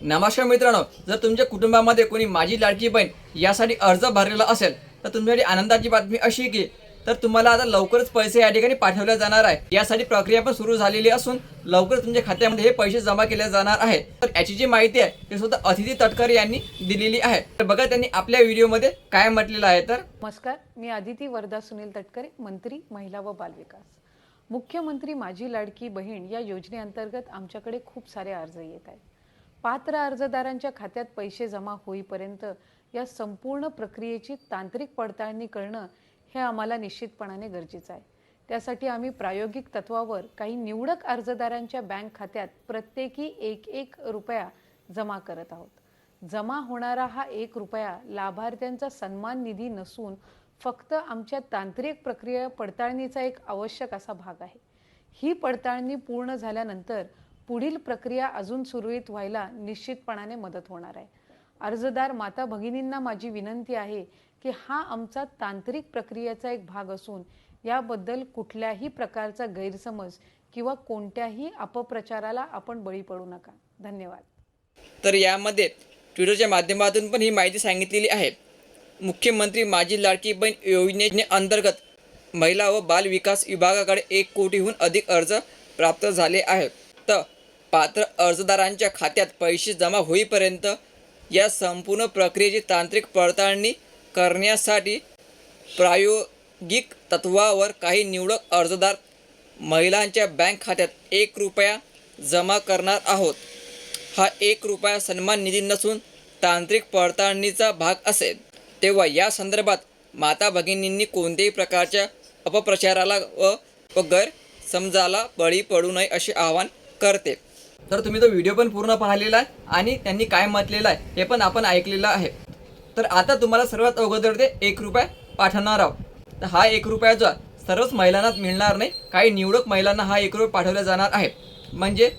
नमस्कार मित्रांनो जर तुमच्या कुटुंबामध्ये कोणी माझी लाडकी बहीण यासाठी अर्ज भरलेला असेल तर तुमच्यासाठी आनंदाची बातमी अशी की तर तुम्हाला आता लवकरच पैसे या ठिकाणी पाठवले जाणार आहे. यासाठी प्रक्रिया पण सुरू झालेली असून लवकरच तुमच्या खात्यामध्ये हे पैसे जमा केले जाणार आहे. तर याची जी माहिती आहे ती सुद्धा अतिथी तटकरे यांनी दिलेली आहे. तर बघा त्यांनी आपल्या व्हिडिओमध्ये काय म्हटलेलं आहे तर. नमस्कार मी अदिती वरदा सुनील तटकरे मंत्री महिला व बालविकास मुख्यमंत्री माझी लाडकी बहीण या योजनेअंतर्गत आमच्याकडे खूप सारे अर्ज येत आहेत. पात्र अर्जदारांच्या खात्यात पैसे जमा होईपर्यंत या संपूर्ण प्रक्रियेची तांत्रिक पडताळणी करणं हे आम्हाला निश्चितपणाने गरजेचं आहे. त्यासाठी आम्ही प्रायोगिक तत्वावर काही निवडक अर्जदारांच्या बँक खात्यात प्रत्येकी एक एक रुपया जमा करत आहोत. जमा होणारा हा एक रुपया लाभार्थ्यांचा सन्मान निधी नसून फक्त आमच्या तांत्रिक प्रक्रिया पडताळणीचा एक आवश्यक असा भाग आहे. ही पडताळणी पूर्ण झाल्यानंतर पुढील प्रक्रिया अजून सुरळीत व्हायला निश्चितपणाने मदत होणार आहे. अर्जदार माता भगिनींना माझी विनंती आहे की हा आमचा तांत्रिक प्रक्रियेचा एक भाग असून याबद्दल कुठल्याही प्रकारचा गैरसमज किंवा कोणत्याही अपप्रचाराला आपण बळी पडू नका. धन्यवाद. तर यामध्ये ट्विटरच्या माध्यमातून पण ही माहिती सांगितलेली आहे. मुख्यमंत्री माझी लाडकी बहीण योजने अंतर्गत महिला व बाल विकास विभागाकडे एक कोटीहून अधिक अर्ज प्राप्त झाले आहेत. तर पात्र अर्जदारांच्या खात्यात पैसे जमा होईपर्यंत या संपूर्ण प्रक्रियेची तांत्रिक पडताळणी करण्यासाठी प्रायोगिक तत्वावर काही निवडक अर्जदार महिलांच्या बँक खात्यात एक रुपया जमा करणार आहोत. हा एक रुपया सन्मान निधी नसून तांत्रिक पडताळणीचा भाग असेल. तेव्हा या संदर्भात माता भगिनींनी कोणत्याही प्रकारच्या अपप्रचाराला व गैरसमजाला बळी पडू नये असे आवाहन करते. तर तुम्ही तो व्हिडिओ पण पूर्ण पाहिलेला आहे आणि त्यांनी काय म्हटलेलं आहे हे पण आपण ऐकलेलं आहे. तर आता तुम्हाला सर्वात अगोदर ते एक रुपया पाठवणार आहोत. तर हा एक रुपया जो आहे सर्वच महिलांना मिळणार नाही. काही निवडक महिलांना हा एक रुपये पाठवला जाणार आहे. म्हणजे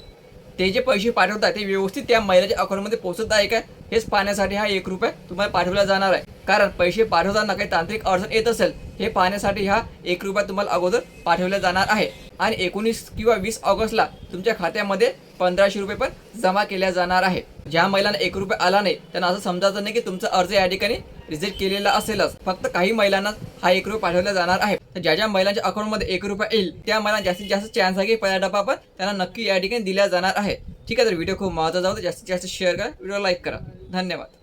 ते जे पैसे पाठवतात ते व्यवस्थित त्या महिलाच्या अकाउंटमध्ये पोहोचत आहे का हेच पाहण्यासाठी हा एक रुपया तुम्हाला पाठवला जाणार आहे. कारण पैसे पाठवताना काही तांत्रिक अडचण येत असेल हे पाहण्यासाठी ह्या एक रुपया तुम्हाला अगोदर पाठवल्या जाणार आहे. आणि एकोणीस किंवा वीस ऑगस्टला तुमच्या खात्यामध्ये पंधराशे रुपये पण जमा केल्या जाणार आहे ज्या महिलांना एक रुपये आला नाही त्यांना असं समजायचं नाही की तुमचा अर्ज या ठिकाणी रिजेक्ट केलेला असेलच. फक्त काही महिलांना हा एक रुपये पाठवला जाणार आहे. तर ज्या ज्या महिलांच्या अकाउंटमध्ये एक रुपया येईल त्या महिला जास्तीत जास्त चान्स आहे की पहिला डबा पण त्यांना नक्की या ठिकाणी दिला जाणार आहे. ठीक आहे तर व्हिडिओ खूप महत्त्वाचा होता. जास्तीत जास्त शेअर करा व्हिडिओ लाईक करा. धन्यवाद.